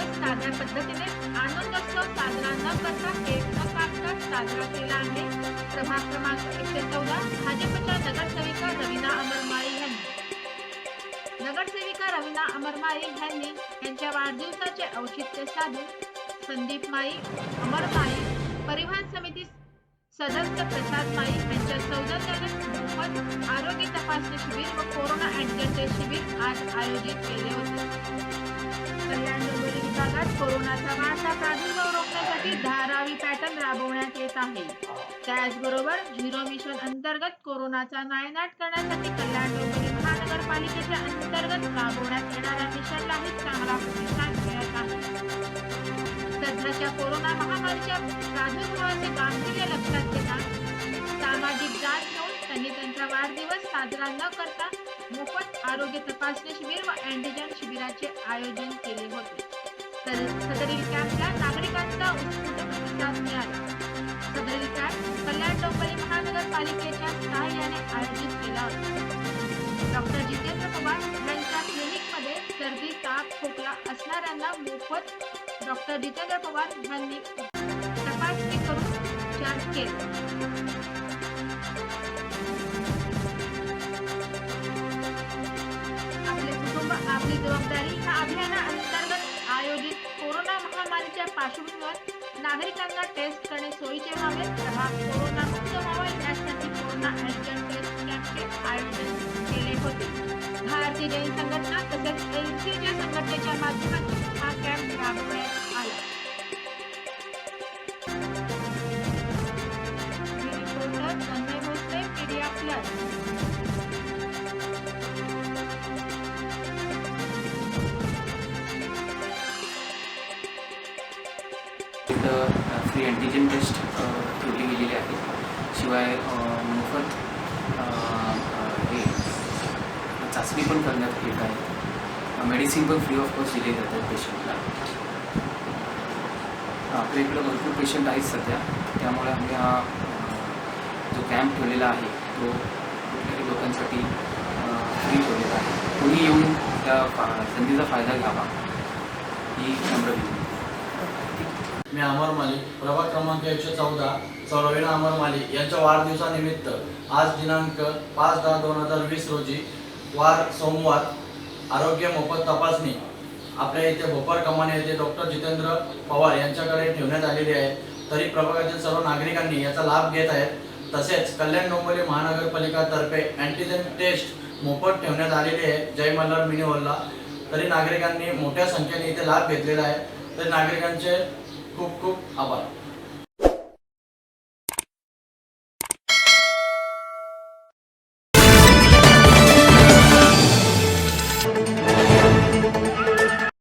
न करता केक न कापता साजरा केला आहे? प्रभाग क्रमांक एकशे चौदा भाजपच्या नगरसेविका रवीना अमरमाळी यांनी. नगरसेविका रवीना अमरमाळी यांनी यांच्या वाढदिवसाचे औचित्य साधून संदीप माई अमर माई परिवहन समिती सदस्य प्रसाद माई यांच्या सौजन्याने मोफत आरोग्य तपासणी शिबिर व कोरोना अँटीजन टेस्ट शिबिर आज आयोजित केले होते. भागात कोरोनाचा वाढता प्रादुर्भाव रोखण्यासाठी धारावी पॅटर्न राबवण्यात येत आहे. त्याचबरोबर झिरो मिशन अंतर्गत कोरोनाचा नायनाट करण्यासाठी कल्याण डोंबिवली महानगरपालिकेच्या अंतर्गत राबवण्यात येणाऱ्या मिशनलाही चांगला प्रतिसाद मिळत आहे. सध्याच्या कोरोना महामारीच्या प्रादुर्भावाचे गांभीर्य लक्षात घेता सामाजिक जाण ठेवून त्यांनी त्यांचा वाढदिवस साजरा न करता मोफत आरोग्य तपासणी शिबिर व अँटीजन शिबिराचे आयोजन केले होते. तर सदरील कॅम्पला नागरिकांचा उत्स्फूर्त प्रतिसाद मिळाला. सदरील कॅम्प कल्याण डोंबिवली महानगरपालिकेच्या सहाय्याने आयोजित केला होता. डॉक्टर जितेंद्र पवार यांच्या क्लिनिकमध्ये सर्दी ताप खोकला असणाऱ्यांना मोफत डॉक्टर जितेंद्र पवार यांनी तपासणी करून चार्ज केले. आपले आपली जबाबदारी ह्या अभियाना कोरोनाच्या पार्श्वभूमीवर नागरिकांना टेस्ट करणे सोयीचे व्हावे तथा कोरोना मुक्त व्हावा. यासाठी कोरोना अँटीजन टेस्ट कॅम्पचे आयोजन केले होते. भारतीय जैन संघटना तसेच एलसीच्या संघटनेच्या माध्यमातून इथं फ्री अँटीजन टेस्ट ठेवली गेलेली आहे. शिवाय मोफत हे चाचणी पण करण्यात येत आहे. मेडिसिन पण फ्री ऑफ कॉस्ट दिले जातात पेशंटला आपल्या इकडं भरपूर पेशंट आहेत सध्या. त्यामुळे आम्ही हा जो कॅम्प ठेवलेला आहे तो कुठल्याही लोकांसाठी फ्री ठेवलेला आहे. कोणी येऊन त्या संधीचा फायदा घ्यावा. ही नम्र विनंती. मी अमर मालिक प्रभाग क्रमांक एकशे चौदा सौरवीना अमर मालिक यांच्या वाढदिवसानिमित्त आज दिनांक पाच दहा दोन हजार वीस रोजी वार सोमवार आरोग्य मोफत तपासणी. आपल्या इथे भोपाळ कमाने येथे डॉक्टर जितेंद्र पवार यांच्याकडे ठेवण्यात आलेली आहे. तरी प्रभागातील सर्व नागरिकांनी याचा लाभ घेत आहेत. तसेच कल्याण डोंबिवली महानगरपालिकातर्फे अँटीजेन टेस्ट मोफत ठेवण्यात आलेली आहे. जय मल्हार मिनी हॉलला तरी नागरिकांनी मोठ्या संख्येने इथे लाभ घेतलेला आहे. तरी नागरिकांचे কোক খাবার।